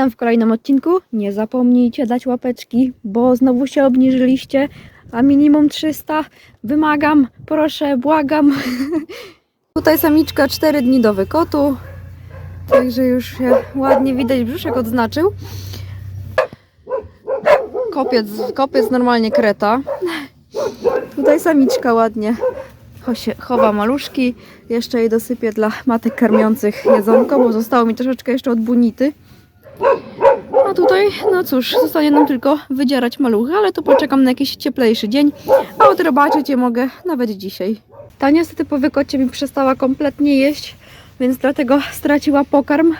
Witam w kolejnym odcinku. Nie zapomnijcie dać łapeczki, bo znowu się obniżyliście, a minimum 300 wymagam, proszę, błagam. Tutaj samiczka 4 dni do wykotu, także już się ładnie widać brzuszek odznaczył. Kopiec, kopiec normalnie kreta. Tutaj samiczka ładnie chowa maluszki. Jeszcze jej dosypię dla matek karmiących jedzonko, bo zostało mi troszeczkę jeszcze od bunity. A tutaj, no cóż, zostanie nam tylko wydzierać maluchy, ale to poczekam na jakiś cieplejszy dzień, a odrobaczyć je mogę nawet dzisiaj. Ta niestety po wykocie mi przestała kompletnie jeść, więc dlatego straciła pokarm.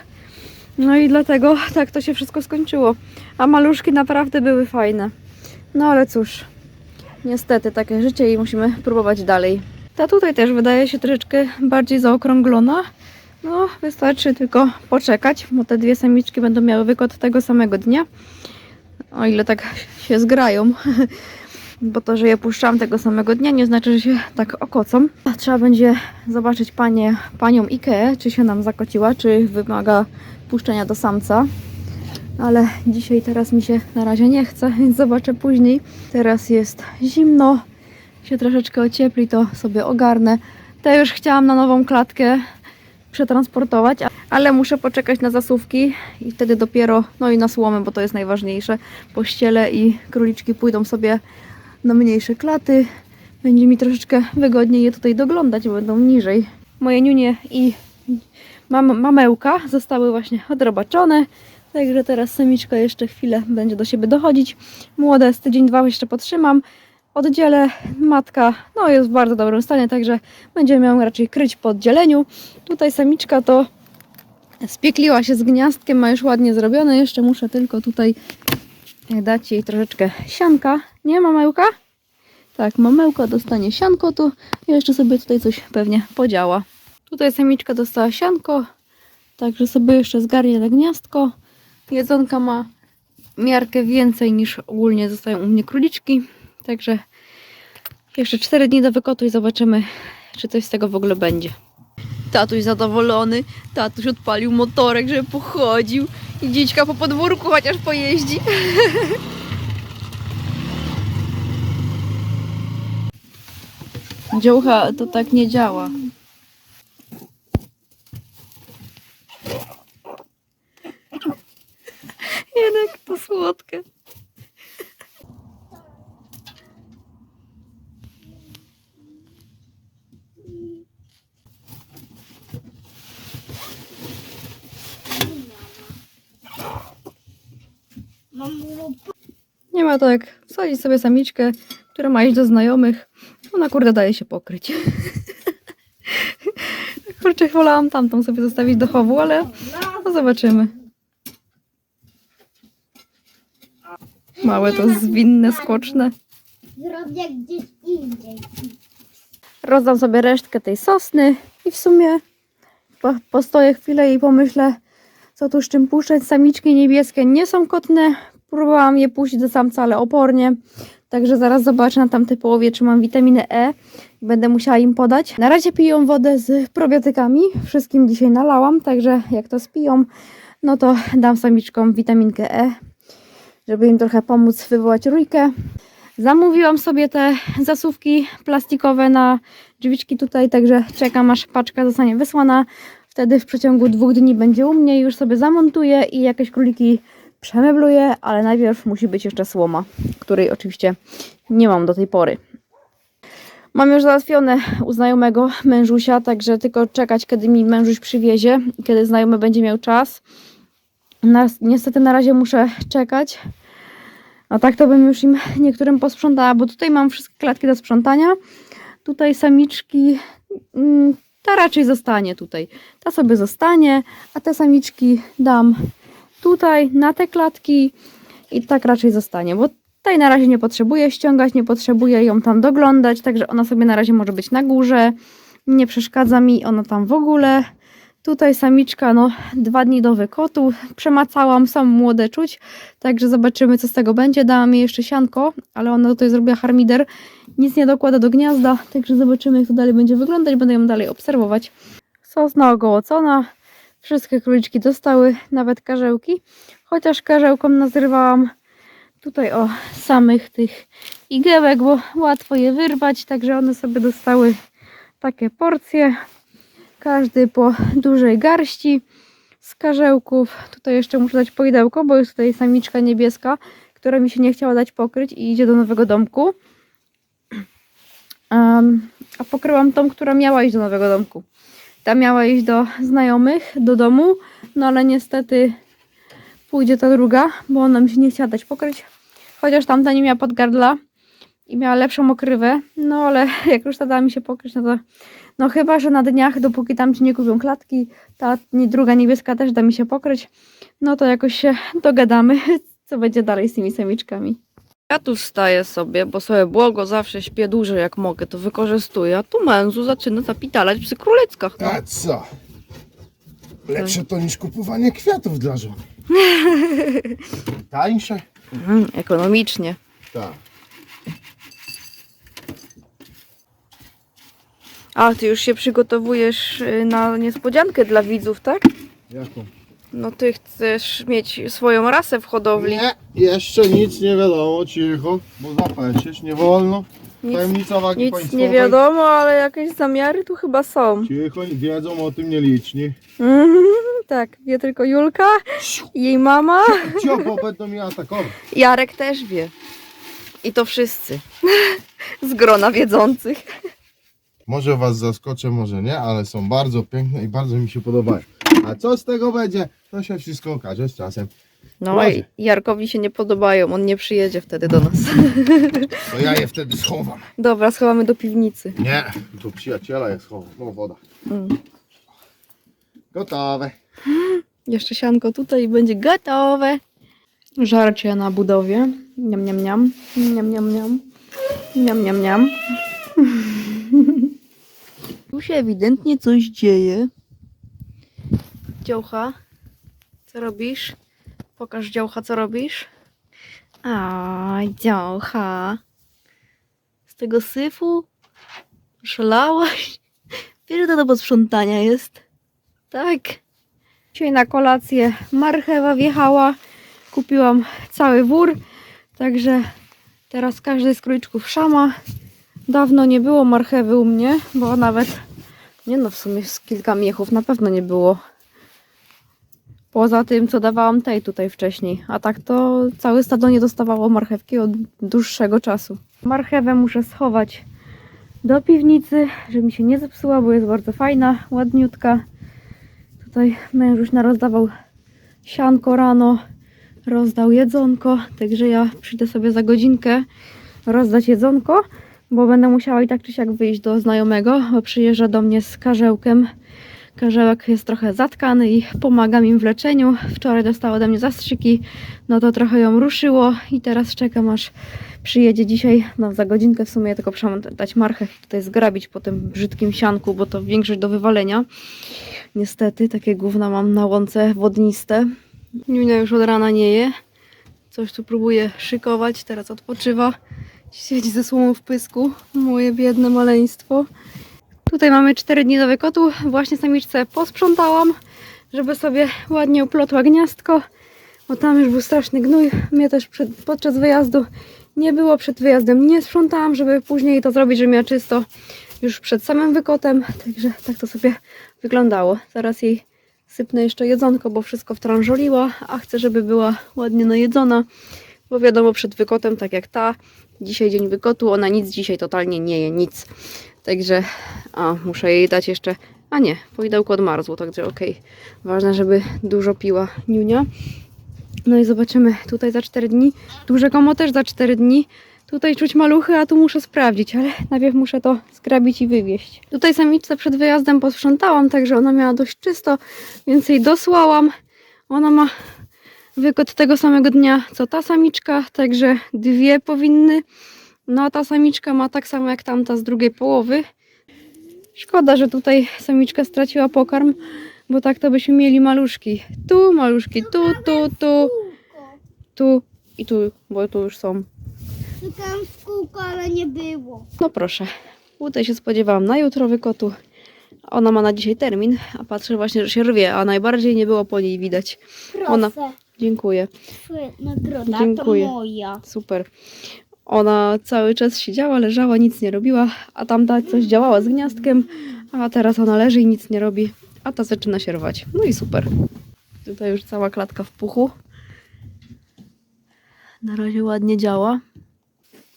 No i dlatego tak to się wszystko skończyło. A maluszki naprawdę były fajne. No ale cóż, niestety takie życie i musimy próbować dalej. Ta tutaj też wydaje się troszeczkę bardziej zaokrąglona. No, wystarczy tylko poczekać, bo te dwie samiczki będą miały wykot tego samego dnia. O ile tak się zgrają. Bo to, że je puszczam tego samego dnia, nie znaczy, że się tak okocą. Trzeba będzie zobaczyć panie, panią Ikea, czy się nam zakociła, czy wymaga puszczenia do samca. Ale dzisiaj teraz mi się na razie nie chce, więc zobaczę później. Teraz jest zimno, się troszeczkę ociepli, to sobie ogarnę. Te już chciałam na nową klatkę przetransportować, ale muszę poczekać na zasówki i wtedy dopiero, no i na słomę, bo to jest najważniejsze, pościele i króliczki pójdą sobie na mniejsze klaty. Będzie mi troszeczkę wygodniej je tutaj doglądać, bo będą niżej. Moje niunie i mam, mamełka zostały właśnie odrobaczone, także teraz samiczka jeszcze chwilę będzie do siebie dochodzić. Młode z tydzień, dwa jeszcze potrzymam. Oddzielę matka, no jest w bardzo dobrym stanie, także będziemy ją raczej kryć po oddzieleniu. Tutaj samiczka to spiekliła się z gniazdkiem, ma już ładnie zrobione. Jeszcze muszę tylko tutaj dać jej troszeczkę sianka. Nie, mamełka? Tak, mamełka dostanie sianko tu jeszcze sobie tutaj coś pewnie podziała. Tutaj samiczka dostała sianko, także sobie jeszcze zgarnie na gniazdko. Jedzonka ma miarkę więcej niż ogólnie zostają u mnie króliczki. Także jeszcze 4 dni do wykotu i zobaczymy, czy coś z tego w ogóle będzie. Tatuś zadowolony, tatuś odpalił motorek, żeby pochodził i dziecka po podwórku chociaż pojeździ. Dziołcha to tak nie działa. Nie ma tak. Wsadzić sobie samiczkę, która ma iść do znajomych. Ona kurde daje się pokryć. Kurczę, wolałam tamtą sobie zostawić do chowu, ale no zobaczymy. Małe to zwinne, skoczne. Zrobię gdzieś indziej. Rozdam sobie resztkę tej sosny i w sumie po, postoję chwilę i pomyślę, co tu z czym puszczać. Samiczki niebieskie nie są kotne. Próbowałam je puścić do samca, ale opornie. Także zaraz zobaczę na tamtej połowie, czy mam witaminę E. Będę musiała im podać. Na razie piją wodę z probiotykami. Wszystkim dzisiaj nalałam, także jak to spiją, no to dam samiczkom witaminkę E, żeby im trochę pomóc wywołać rójkę. Zamówiłam sobie te zasówki plastikowe na drzwiczki tutaj, także czekam aż paczka zostanie wysłana. Wtedy w przeciągu dwóch dni będzie u mnie, już sobie zamontuję i jakieś króliki przemebluję, ale najpierw musi być jeszcze słoma, której oczywiście nie mam do tej pory. Mam już załatwione u znajomego mężusia, także tylko czekać, kiedy mi mężuś przywiezie, kiedy znajomy będzie miał czas. Niestety na razie muszę czekać. A tak to bym już im niektórym posprzątała, bo tutaj mam wszystkie klatki do sprzątania. Tutaj samiczki, mm, ta raczej zostanie tutaj. Ta sobie zostanie, a te samiczki dam tutaj na te klatki i tak raczej zostanie, bo tej na razie nie potrzebuję ściągać, nie potrzebuję ją tam doglądać, także ona sobie na razie może być na górze. Nie przeszkadza mi ona tam w ogóle. Tutaj samiczka, no dwa dni do wykotu. Przemacałam, są młode czuć, także zobaczymy co z tego będzie. Dałam jej jeszcze sianko, ale ona tutaj zrobiła harmider. Nic nie dokłada do gniazda, także zobaczymy jak to dalej będzie wyglądać. Będę ją dalej obserwować. Sosna ogołocona. Wszystkie króliczki dostały, nawet karzełki. chociaż karzełką nazrywałam tutaj o samych tych igiełek, bo łatwo je wyrwać, także one sobie dostały takie porcje, każdy po dużej garści z karzełków. Tutaj jeszcze muszę dać poidełko, bo jest tutaj samiczka niebieska, która mi się nie chciała dać pokryć i idzie do nowego domku. Em, a pokryłam tą, która miała iść do nowego domku. Ta miała iść do znajomych, do domu, no ale niestety pójdzie ta druga, bo ona mi się nie chciała dać pokryć. Chociaż tamta nie miała podgardla i miała lepszą okrywę, no ale jak już ta dała mi się pokryć, no to no chyba, że na dniach, dopóki tam ci nie kupią klatki, ta nie- druga niebieska też da mi się pokryć, no to jakoś się dogadamy, co będzie dalej z tymi samiczkami. Ja tu wstaję sobie, bo sobie błogo zawsze śpię dłużej jak mogę, to wykorzystuję, a tu mężu zaczyna zapitalać przy króleckach. No. A co? Lepsze to niż kupowanie kwiatów dla żony. Tańsze? Mhm, ekonomicznie. Tak. A, ty już się przygotowujesz y, na niespodziankę dla widzów, tak? Jaką? No ty chcesz mieć swoją rasę w hodowli. Nie, jeszcze nic nie wiadomo, cicho, bo zapeszysz, nie wolno. Nic, Tajemnica wagi nic państwowej. nie wiadomo, ale jakieś zamiary tu chyba są. Cicho, wiedzą o tym nieliczni. Mhm, tak, wie tylko Julka, jej mama. Ciopło będą mnie atakować. Jarek też wie. I to wszyscy. Z grona wiedzących. Może was zaskoczę, może nie, ale są bardzo piękne i bardzo mi się podobają. A co z tego będzie, to się wszystko okaże z czasem. No i Jarkowi się nie podobają, on nie przyjedzie wtedy do nas. To ja je wtedy schowam. Dobra, schowamy do piwnicy. Nie, do przyjaciela je schowam. No woda. Mm. Gotowe. Jeszcze sianko tutaj i będzie gotowe. Żarcie na budowie. Niam, niam, niam. Niam, niam, niam. Niam, niam, niam. Tu się ewidentnie coś dzieje. Działcha, co robisz? Pokaż działcha, co robisz. A, działcha. Z tego syfu? Szalałaś? Wiesz, to do posprzątania jest. Tak. Dzisiaj na kolację marchewa wjechała. Kupiłam cały wór, także teraz każdy z króliczków szama. Dawno nie było marchewy u mnie, bo nawet, nie no, w sumie z kilka miechów na pewno nie było. Poza tym, co dawałam tej tutaj wcześniej. A tak to całe stado nie dostawało marchewki od dłuższego czasu. Marchewę muszę schować do piwnicy, żeby mi się nie zepsuła, bo jest bardzo fajna, ładniutka. Tutaj mężuś narozdawał sianko rano, rozdał jedzonko, także ja przyjdę sobie za godzinkę rozdać jedzonko, bo będę musiała i tak czy siak wyjść do znajomego, bo przyjeżdża do mnie z karzełkiem. Karzełek jest trochę zatkany i pomagam im w leczeniu. Wczoraj dostała ode mnie zastrzyki, no to trochę ją ruszyło i teraz czekam aż przyjedzie dzisiaj, no za godzinkę w sumie tylko trzeba dać marchew i tutaj zgrabić po tym brzydkim sianku, bo to większość do wywalenia. Niestety, takie gówna mam na łące wodniste. Niunia już od rana nie je. Coś tu próbuje szykować, teraz odpoczywa. Siedzi ze słomą w pysku. Moje biedne maleństwo. Tutaj mamy 4 dni do wykotu. Właśnie samiczce posprzątałam, żeby sobie ładnie uplotła gniazdko. Bo tam już był straszny gnój. Mnie też przed, podczas wyjazdu nie było. Przed wyjazdem nie sprzątałam, żeby później to zrobić, żeby miała czysto już przed samym wykotem. Także tak to sobie wyglądało. Zaraz jej sypnę jeszcze jedzonko, bo wszystko wtrążoliła, a chcę, żeby była ładnie najedzona, bo wiadomo, przed wykotem, tak jak ta, dzisiaj dzień wykotu, ona nic dzisiaj totalnie nie je, nic. Także, a, muszę jej dać jeszcze, a nie, poidełko odmarzło, także okej. Ważne, żeby dużo piła niunia. No i zobaczymy tutaj za 4 dni. Duże komo też za 4 dni. Tutaj czuć maluchy, a tu muszę sprawdzić, ale najpierw muszę to zgrabić i wywieźć. Tutaj samiczce przed wyjazdem posprzątałam, także ona miała dość czysto, więc jej dosłałam. Ona ma wykot tego samego dnia, co ta samiczka, także dwie powinny. No a ta samiczka ma tak samo jak tamta z drugiej połowy. Szkoda, że tutaj samiczka straciła pokarm, bo tak to byśmy mieli maluszki. Tu maluszki, tu, tu, tu, tu i tu, bo tu już są. Szukałam w kółko, ale nie było. No proszę. Tutaj się spodziewałam na jutro wykotu. Ona ma na dzisiaj termin, a patrzę właśnie, że się rwie, a najbardziej nie było po niej widać. Proszę. Ona- Dziękuję. Twoja nagroda Dziękuję. to moja. Super. Ona cały czas siedziała, leżała, nic nie robiła, a tamta coś działała z gniazdkiem, a teraz ona leży i nic nie robi, a ta zaczyna się rwać. No i super. Tutaj już cała klatka w puchu. Na razie ładnie działa.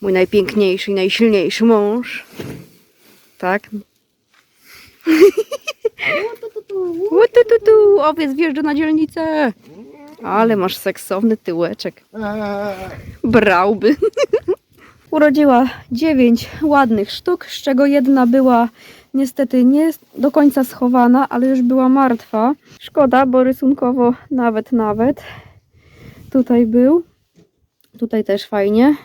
Mój najpiękniejszy i najsilniejszy mąż. Tak. Łutututu, owiec wjeżdża na dzielnicę. Ale masz seksowny tyłeczek. Brałby. Urodziła dziewięć ładnych sztuk, z czego jedna była niestety nie do końca schowana, ale już była martwa. Szkoda, bo rysunkowo nawet, nawet. Tutaj był. Tutaj też fajnie.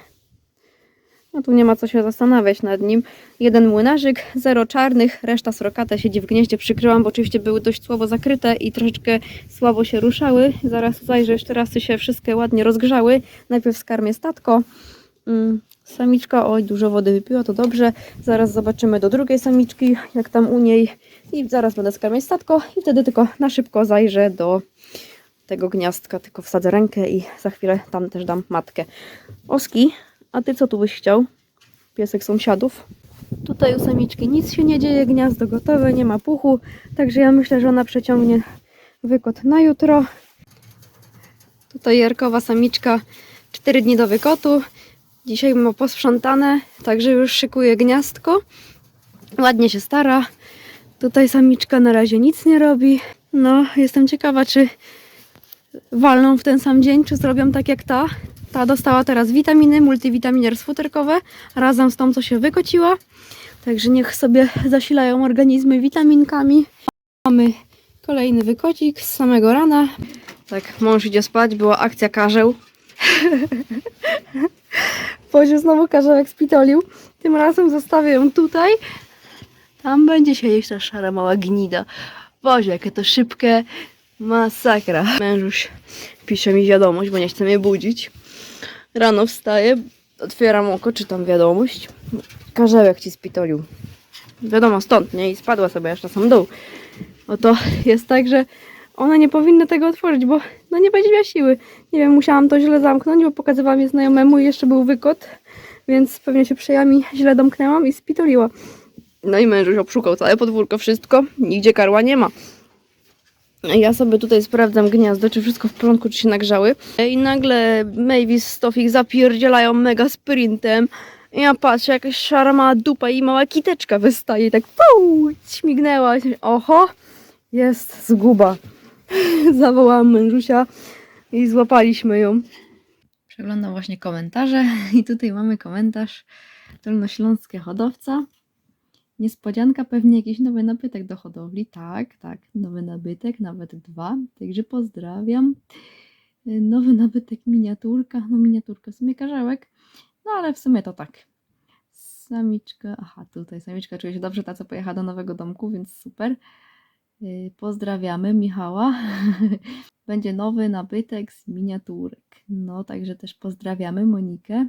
No tu nie ma co się zastanawiać nad nim. Jeden młynarzyk, zero czarnych, reszta srokata siedzi w gnieździe. Przykryłam, bo oczywiście były dość słabo zakryte i troszeczkę słabo się ruszały. Zaraz zajrzę jeszcze raz, się wszystkie ładnie rozgrzały. Najpierw skarmię statko. Mm, Samiczka, oj, dużo wody wypiła, to dobrze. Zaraz zobaczymy do drugiej samiczki, jak tam u niej. I zaraz będę skarmiać statko i wtedy tylko na szybko zajrzę do tego gniazdka, tylko wsadzę rękę i za chwilę tam też dam matkę. Oski, a ty co tu byś chciał? Piesek sąsiadów. Tutaj u samiczki nic się nie dzieje, gniazdo gotowe, nie ma puchu, także ja myślę, że ona przeciągnie wykot na jutro. Tutaj jarkowa samiczka, 4 dni do wykotu. Dzisiaj ma posprzątane, także już szykuje gniazdko. Ładnie się stara. Tutaj samiczka na razie nic nie robi. No, jestem ciekawa, czy walną w ten sam dzień, czy zrobią tak jak ta. Ta dostała teraz witaminy, multivitaminiers futerkowe, razem z tą, co się wykociła. Także niech sobie zasilają organizmy witaminkami. Mamy kolejny wykocik z samego rana. Tak, mąż idzie spać, była akcja karzeł. Poziu znowu karzełek spitolił. Tym razem zostawię ją tutaj. Tam będzie siedzieć ta szara mała gnida. Boże, jakie to szybkie. Masakra. Mężuś pisze mi wiadomość, bo nie chce mnie budzić. Rano wstaję, otwieram oko, czytam wiadomość. Karzełek ci spitolił. Wiadomo stąd, nie? I spadła sobie aż na sam dół. Oto jest tak, że ona nie powinna tego otworzyć, bo no nie będzie miała siły. Nie wiem, musiałam to źle zamknąć, bo pokazywałam je znajomemu i jeszcze był wykot, więc pewnie się przejami źle domknęłam i spitoliła. No i mężuś obszukał całe podwórko, wszystko, nigdzie karła nie ma. Ja sobie tutaj sprawdzam gniazdo, czy wszystko w porządku, czy się nagrzały. I nagle Mavis z Tofik zapierdzielają mega sprintem. Ja patrzę, jakaś szara mała dupa i mała kiteczka wystaje i tak puu, śmignęła. Oho, jest zguba. Zawołałam mężusia i złapaliśmy ją. Przeglądam właśnie komentarze i tutaj mamy komentarz Dolnośląskie hodowca. Niespodzianka, pewnie jakiś nowy nabytek do hodowli. Tak, tak, nowy nabytek, nawet dwa. Także pozdrawiam. Nowy nabytek miniaturka, no miniaturka, w sumie karzełek, no ale w sumie to tak. Samiczka, aha, tutaj samiczka czuje się dobrze, ta co pojechała do nowego domku, więc super. Y, Pozdrawiamy Michała. Będzie nowy nabytek z miniaturek. No, także też pozdrawiamy Monikę.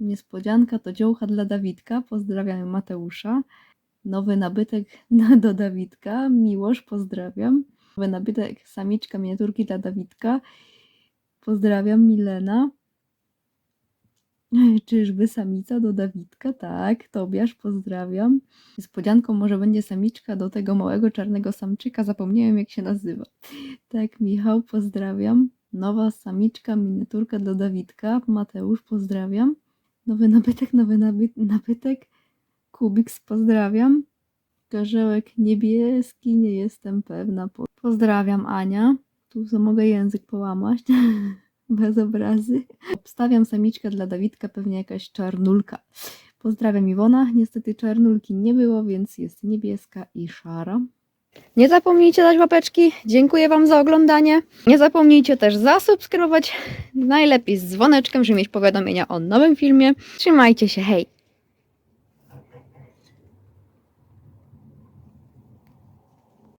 Niespodzianka to dziołcha dla Dawidka. Pozdrawiamy Mateusza. Nowy nabytek na- do Dawidka. Miłosz, pozdrawiam. Nowy nabytek samiczka miniaturki dla Dawidka. Pozdrawiam Milena. Czyżby samica do Dawidka? Tak, Tobiasz, pozdrawiam. Niespodzianką może będzie samiczka do tego małego czarnego samczyka. Zapomniałem jak się nazywa. Tak, Michał, pozdrawiam. Nowa samiczka, miniaturka dla Dawidka. Mateusz, pozdrawiam. Nowy nabytek, nowy naby nabytek. Kubiks, pozdrawiam. Karzełek niebieski, nie jestem pewna. Po- Pozdrawiam Ania. Tu co mogę język połamać. Bez obrazy. Obstawiam samiczkę dla Dawidka, pewnie jakaś czarnulka. Pozdrawiam Iwona. Niestety czarnulki nie było, więc jest niebieska i szara. Nie zapomnijcie dać łapeczki. Dziękuję Wam za oglądanie. Nie zapomnijcie też zasubskrybować. Najlepiej z dzwoneczkiem, żeby mieć powiadomienia o nowym filmie. Trzymajcie się, hej!